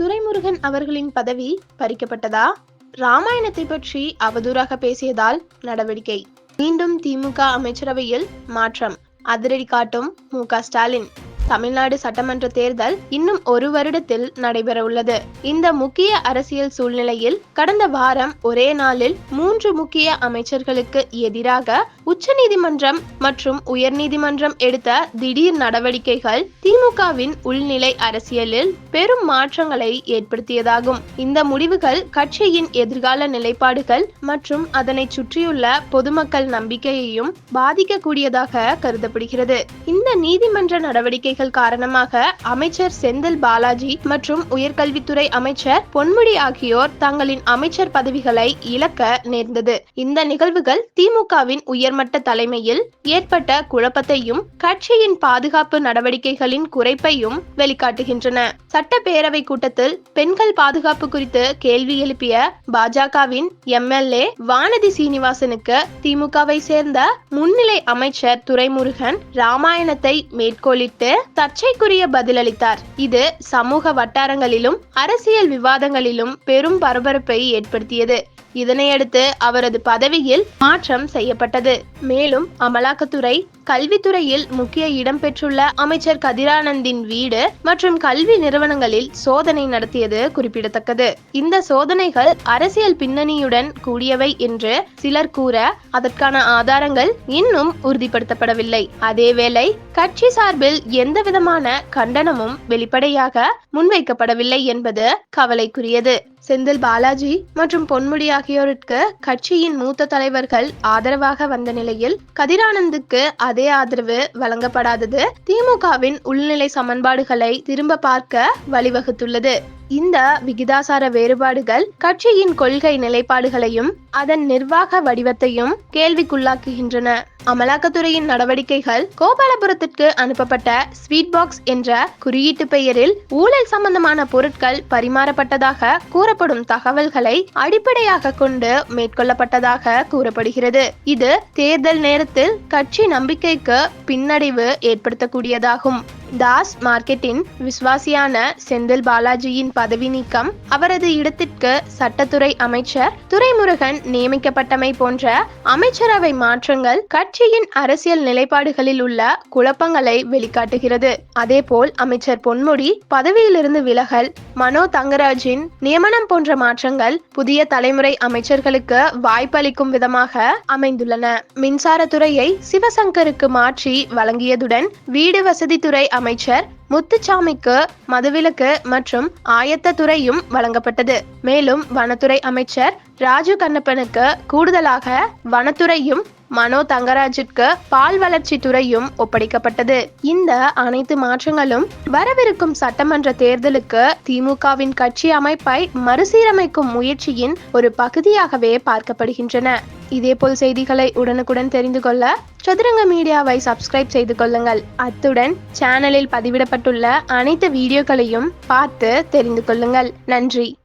துரைமுருகன் அவர்களின் பதவி பறிக்கப்பட்டதா? ராமாயணத்தை பற்றி அவதூறாக பேசியதால் நடவடிக்கை. மீண்டும் திமுக அமைச்சரவையில் மாற்றம். அதிரடி காட்டும் மு க ஸ்டாலின். தமிழ்நாடு சட்டமன்ற தேர்தல் இன்னும் ஒரு வருடத்தில் நடைபெற உள்ளது. இந்த முக்கிய அரசியல் சூழ்நிலையில் கடந்த வாரம் ஒரே நாளில் மூன்று முக்கிய அமைச்சர்களுக்கு எதிராக உச்சநீதிமன்றம் மற்றும் உயர்நீதிமன்றம் எடுத்த திடீர் நடவடிக்கைகள் திமுகவின் உள்நிலை அரசியலில் பெரும் மாற்றங்களை ஏற்படுத்தியதாகும். இந்த முடிவுகள் கட்சியின் எதிர்கால நிலைப்பாடுகள் மற்றும் அதனை சுற்றியுள்ள பொதுமக்கள் நம்பிக்கையையும் பாதிக்கக்கூடியதாக கருதப்படுகிறது. இந்த நீதிமன்ற நடவடிக்கைகள் காரணமாக அமைச்சர் செந்தில் பாலாஜி மற்றும் உயர்கல்வித்துறை அமைச்சர் பொன்முடி ஆகியோர் தங்களின் அமைச்சர் பதவிகளை இழக்க நேர்ந்தது. இந்த நிகழ்வுகள் திமுகவின் உயர்மட்ட தலைமையில் ஏற்பட்ட குழப்பத்தையும் கட்சியின் பாதுகாப்பு நடவடிக்கைகளின் குறைப்பையும் வெளிக்காட்டுகின்றன. சட்டப்பேரவை கூட்டத்தில் பெண்கள் பாதுகாப்பு குறித்து கேள்வி எழுப்பிய பாஜகவின் எம்எல்ஏ வானதி சீனிவாசனுக்கு திமுகவை சேர்ந்த முன்னிலை அமைச்சர் துரைமுருகன் ராமாயணத்தை மேற்கோளிட்டு சர்ச்சைக்குரிய பதிலளித்தார். இது சமூக வட்டாரங்களிலும் அரசியல் விவாதங்களிலும் பெரும் பரபரப்பை ஏற்படுத்தியது. இதனையடுத்து அவரது பதவியில் மாற்றம் செய்யப்பட்டது. மேலும் அமலாக்கத்துறை கல்வித்துறையில் முக்கிய இடம் பெற்றுள்ள அமைச்சர் கதிரானந்தின் வீடு மற்றும் கல்வி நிறுவனங்களில் சோதனை நடத்தியது குறிப்பிடத்தக்கது. இந்த சோதனைகள் அரசியல் பின்னணியுடன் கூடியவை என்று சிலர் கூற அதற்கான ஆதாரங்கள் இன்னும் உறுதிப்படுத்தப்படவில்லை. அதேவேளை கட்சி சார்பில் எந்தவிதமான கண்டனமும் வெளிப்படையாக முன்வைக்கப்படவில்லை என்பது கவலைக்குரியது. செந்தில் பாலாஜி மற்றும் பொன்முடி ஆகியோருக்கு கட்சியின் மூத்த தலைவர்கள் ஆதரவாக வந்த நிலையில் கதிரானந்துக்கு அதே ஆதரவு வழங்கப்படாதது திமுகவின் உள்நிலை சமன்பாடுகளை திரும்ப பார்க்க வழிவகுத்துள்ளது. இந்த விகிதாசார வேறுபாடுகள் கட்சியின் கொள்கை நிலைப்பாடுகளையும் அதன் நிர்வாக வடிவத்தையும் கேள்விக்குள்ளாக்குகின்றன. அமலாக்கத்துறையின் நடவடிக்கைகள் கோபாலபுரத்திற்கு அனுப்பப்பட்ட ஸ்வீட் பாக்ஸ் என்ற குறியீட்டு பெயரில் ஊழல் சம்பந்தமான பொருட்கள் பரிமாறப்பட்டதாக கூறப்படும் தகவல்களை அடிப்படையாக கொண்டு மேற்கொள்ளப்பட்டதாக கூறப்படுகிறது. இது தேர்தல் நேரத்தில் கட்சி நம்பிக்கைக்கு பின்னடைவு ஏற்படுத்தக்கூடியதாகும். தாஸ் மார்க்கெட்டின் விசுவாசியான செந்தில் பாலாஜியின் பதவி நீக்கம் அவரது இடத்திற்கு சட்டத்துறை அமைச்சர் துரைமுருகன் நியமிக்கப்பட்டமை போன்ற அமைச்சரவை மாற்றங்கள் கட்சியின் அரசியல் நிலைப்பாடுகளில் உள்ள குழப்பங்களை வெளிக்காட்டுகிறது. அதேபோல் அமைச்சர் பொன்முடி பதவியிலிருந்து விலகல் மனோ தங்கராஜின் நியமனம் போன்ற மாற்றங்கள் புதிய தலைமுறை அமைச்சர்களுக்கு வாய்ப்பளிக்கும் விதமாக அமைந்துள்ளன. மின்சாரத்துறையை சிவசங்கருக்கு மாற்றி வழங்கியதுடன் வீடு வசதித்துறை அமைச்சர் முத்துச்சாமிக்கு மதுவிலக்கு மற்றும் ஆயத்த துறையும் வழங்கப்பட்டது. மேலும் வனத்துறை அமைச்சர் ராஜு கண்ணப்பனுக்கு கூடுதலாக வனத்துறையும் மனோ தங்கராஜிற்கு பால் வளர்ச்சி துறையும் ஒப்படைக்கப்பட்டது. இந்த அனைத்து மாற்றங்களும் வரவிருக்கும் சட்டமன்ற தேர்தலுக்கு திமுகவின் கட்சி அமைப்பை மறுசீரமைக்கும் முயற்சியின் ஒரு பகுதியாகவே பார்க்கப்படுகின்றன. இதேபோல் செய்திகளை உடனுக்குடன் தெரிந்து கொள்ள சதுரங்க மீடியாவை சப்ஸ்கிரைப் செய்து கொள்ளுங்கள். அத்துடன் சேனலில் பதிவிடப்பட்டுள்ள அனைத்து வீடியோக்களையும் பார்த்து தெரிந்து கொள்ளுங்கள். நன்றி.